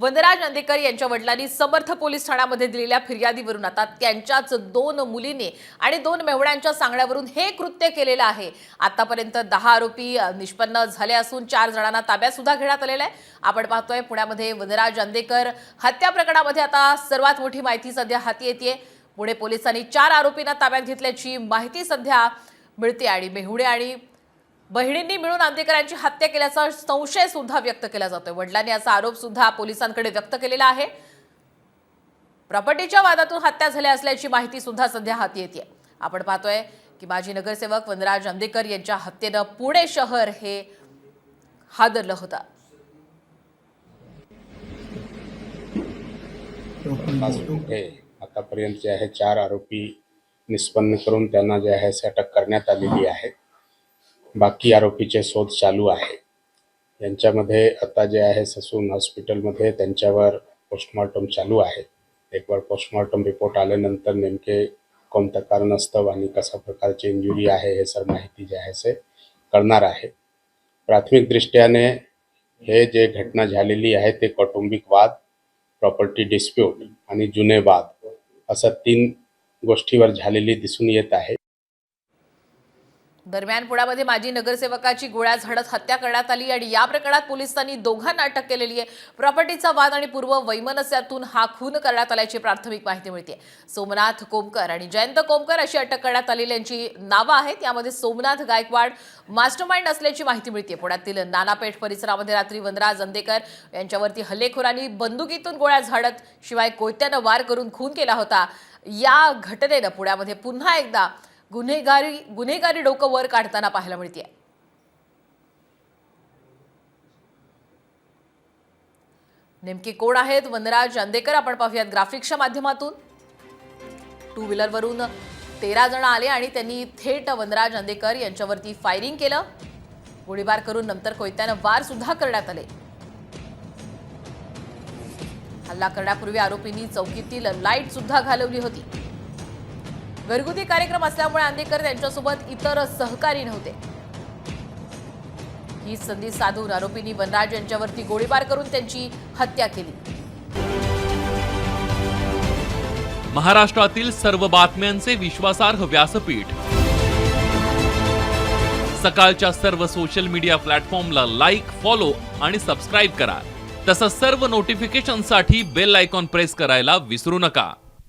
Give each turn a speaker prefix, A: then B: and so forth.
A: वनराज अंदेकर यांच्या वडिलांनी समर्थ पोलीस ठाण्यामध्ये दिलेल्या फिर्यादीवरून आता त्यांच्याच दोन मुलींनी आणि दोन मेवड्यांच्या सांगण्यावरून हे कृत्य केलेलं आहे. आतापर्यंत दहा आरोपी निष्पन्न झाले असून चार जणांना ताब्यात सुद्धा घेण्यात आलेला आहे. आपण पाहतोय पुण्यामध्ये वनराज अंदेकर हत्या प्रकरणामध्ये आता सर्वात मोठी माहिती सध्या हाती येते पुणे पोलिसांनी चार आरोपींना ताब्यात घेतल्याची माहिती सध्या मिळते आणि मेहुणे आणि बहिणींनी मिळून आंदेकरांची हत्या केल्याचा संशय सुद्धा व्यक्त केला जातोय. वडिलांनी असा आरोप सुद्धा पोलिसांकडे व्यक्त केलेला आहे. प्रॉपर्टीच्या वादातून हत्या झाल्या असल्याची माहिती सुद्धा सध्या हाती येते. आपण पाहतोय की माजी नगरसेवक वनराज आंदेकर यांच्या हत्येनं पुणे शहर हे हादरलं होतं.
B: आतापर्यंत जे आहे चार आरोपी निष्पन्न करून त्यांना जे आहे से अटक करण्यात आलेली आहे. बाकी आरोपीचे शोध चालू आहे. यांच्यामध्ये आता जे आहे ससून हॉस्पिटलमध्ये त्यांच्यावर पोस्टमॉर्टम चालू आहे. एक वर पोस्टमॉर्टम रिपोर्ट आल्यानंतर नेमके कोणतं कारण असतं आणि कशा प्रकारची इंजुरी आहे हे सर्व माहिती जे आहे से करणार आहे. प्राथमिक दृष्ट्याने हे जे घटना झालेली आहे ते कौटुंबिक वाद प्रॉपर्टी डिस्प्यूट आणि जुने वाद असं तीन गोष्टीवर झालेली दिसून येत आहे.
A: दरम्यान पुण्यामध्ये माजी नगरसेवकाची गोळ्या झाडत हत्या करण्यात आली आणि या प्रकरणात पोलिसांनी दोघांना अटक केलेली आहे. प्रॉपर्टीचा वाद आणि पूर्व वैमनस्यातून हा खून करण्यात आल्याची प्राथमिक माहिती मिळते सोमनाथ कोमकर आणि जयंत कोमकर अशी अटक करण्यात आलेल्यांची नावं आहेत. यामध्ये सोमनाथ गायकवाड मास्टरमाइंड असल्याची माहिती मिळते पुण्यातील नानापेठ परिसरामध्ये रात्री वनराज अंदेकर यांच्यावरती हल्लेखोरांनी बंदुकीतून गोळ्या झाडत शिवाय कोयत्यानं वार करून खून केला होता. या घटनेनं पुण्यामध्ये पुन्हा एकदा गुन्हेगारी गुन्हेगारी डोकं वर काढताना पाहायला मिळते नेमके कोण आहेत? वनराज अंदेकर आपण पाहूयात ग्राफिक्सच्या माध्यमातून. टू व्हीलरवरून तेरा जण आले आणि त्यांनी थेट वनराज अंदेकर यांच्यावरती फायरिंग केलं. गोळीबार करून नंतर कोयत्यानं वार सुद्धा करण्यात आले. हल्ला करण्यापूर्वी आरोपींनी चौकीतील लाइट सुद्धा घालवली होती. घरगुती कार्यक्रम असल्यामुळे आंदेकर त्यांच्यासोबत इतर सहकारी नव्हते. ही संधी साधून आरोपींनी वनराज यांच्यावरती गोळीबार करून त्यांची हत्या केली.
C: महाराष्ट्रातील सर्व बातम्यांचे विश्वासार्ह व्यासपीठ. सकाळच्या सर्व सोशल मीडिया प्लॅटफॉर्मला लाईक फॉलो आणि सबस्क्राईब करा. तसंच सर्व नोटिफिकेशनसाठी बेल आयकॉन प्रेस करायला विसरू नका.